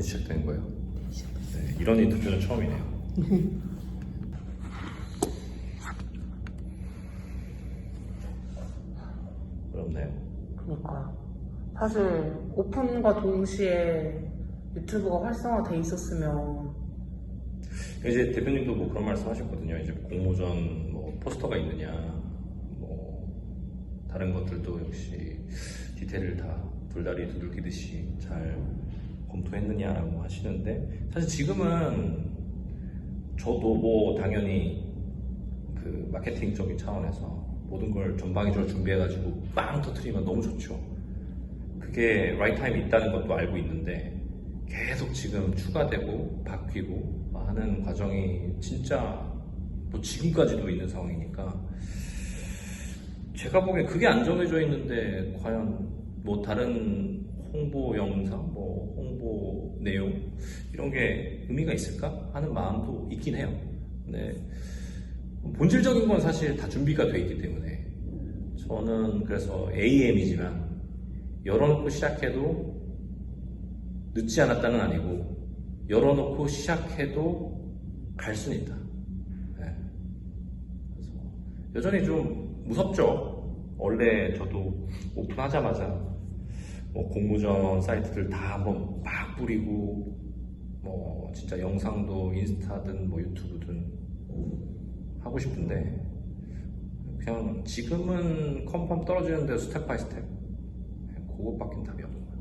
시작된 거예요. 네, 이런 인터뷰는 처음이네요. 어렵네요. 그니까요. 사실 오픈과 동시에 유튜브가 활성화돼 있었으면 이제 대표님도 뭐 그런 말씀 하셨거든요. 이제 공모전 뭐 포스터가 있느냐, 뭐 다른 것들도 역시 디테일을 다 돌다리 두들기듯이 잘 했느냐라고 하시는데 사실 지금은 저도 뭐 당연히 그 마케팅적인 차원에서 모든 걸 전방위적으로 준비해가지고 빵 터트리면 너무 좋죠. 그게 라이트 타임이 있다는 것도 알고 있는데 계속 지금 추가되고 바뀌고 하는 과정이 진짜 뭐 지금까지도 있는 상황이니까 제가 보기엔 그게 안 정해져 있는데 과연 뭐 다른 홍보 영상, 뭐 홍보 내용 이런 게 의미가 있을까 하는 마음도 있긴 해요. 근데 본질적인 건 사실 다 준비가 돼 있기 때문에 저는 그래서 AM이지만 열어놓고 시작해도 늦지 않았다는 아니고 열어놓고 시작해도 갈 수는 있다. 네. 그래서 여전히 좀 무섭죠. 원래 저도 오픈하자마자 뭐 공모전 사이트들 다 한번 막 뿌리고 뭐 진짜 영상도 인스타든 뭐 유튜브든 하고 싶은데 그냥 지금은 컨펌 떨어지는데 스텝 바이 스텝 그거밖에 답이 없어요.